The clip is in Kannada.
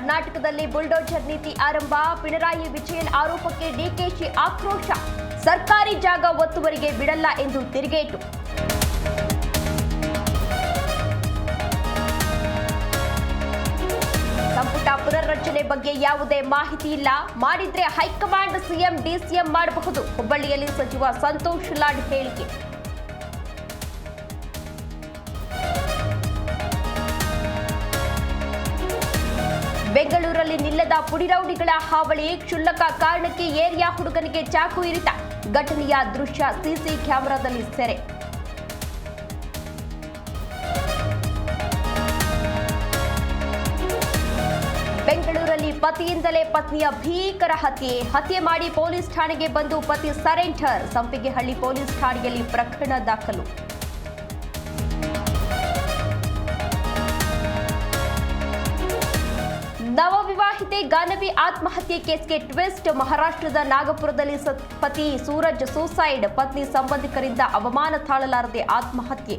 ಕರ್ನಾಟಕದಲ್ಲಿ ಬುಲ್ಡೋಜರ್ ನೀತಿ ಆರಂಭ. ಪಿಣರಾಯಿ ವಿಜಯನ್ ಆರೋಪಕ್ಕೆ ಡಿಕೆಶಿ ಆಕ್ರೋಶ. ಸರ್ಕಾರಿ ಜಾಗ ಒತ್ತುವರಿಗೆ ಬಿಡಲ್ಲ ಎಂದು ತಿರುಗೇಟು. ಸಂಪುಟ ಪುನರ್ರಚನೆ ಬಗ್ಗೆ ಯಾವುದೇ ಮಾಹಿತಿ ಇಲ್ಲ. ಮಾಡಿದ್ರೆ ಹೈಕಮಾಂಡ್ ಸಿಎಂ, ಡಿಸಿಎಂ ಮಾಡಬಹುದು. ಹುಬ್ಬಳ್ಳಿಯಲ್ಲಿ ಸಚಿವ ಸಂತೋಷ್ ಲಾಡ್ ಹೇಳಿಕೆ. ಬೆಂಗಳೂರಲ್ಲಿ ನಿಲ್ಲದ ಪುಡಿರೌಡಿಗಳ ಹಾವಳಿ ಕ್ಷುಲ್ಲಕ ಕಾರಣಕ್ಕೆ ಏರಿಯಾ ಹುಡುಗನಿಗೆ ಚಾಕು ಇರಿತ. ಘಟನೆಯ ದೃಶ್ಯ ಸಿಸಿ ಕ್ಯಾಮೆರಾದಲ್ಲಿ ಸೆರೆ. ಬೆಂಗಳೂರಲ್ಲಿ ಪತಿಯಿಂದಲೇ ಪತ್ನಿಯ ಭೀಕರ ಹತ್ಯೆ. ಹತ್ಯೆ ಮಾಡಿ ಪೊಲೀಸ್ ಠಾಣೆಗೆ ಬಂದು ಪತಿ ಸರೆಂಡರ್ ಸಂಪಿಗೆಹಳ್ಳಿ ಪೊಲೀಸ್ ಠಾಣೆಯಲ್ಲಿ ಪ್ರಕರಣ ದಾಖಲು. ನವವಿವಾಹಿತೆ ಗಾನವಿ ಆತ್ಮಹತ್ಯೆ ಕೇಸ್ಗೆ ಟ್ವಿಸ್ಟ್. ಮಹಾರಾಷ್ಟ್ರದ ನಾಗಪುರದಲ್ಲಿ ಪತಿ ಸೂರಜ್ ಸೂಸೈಡ್ ಪತ್ನಿ ಸಂಬಂಧಿಕರಿಂದ ಅವಮಾನ ತಾಳಲಾರದೆ ಆತ್ಮಹತ್ಯೆ.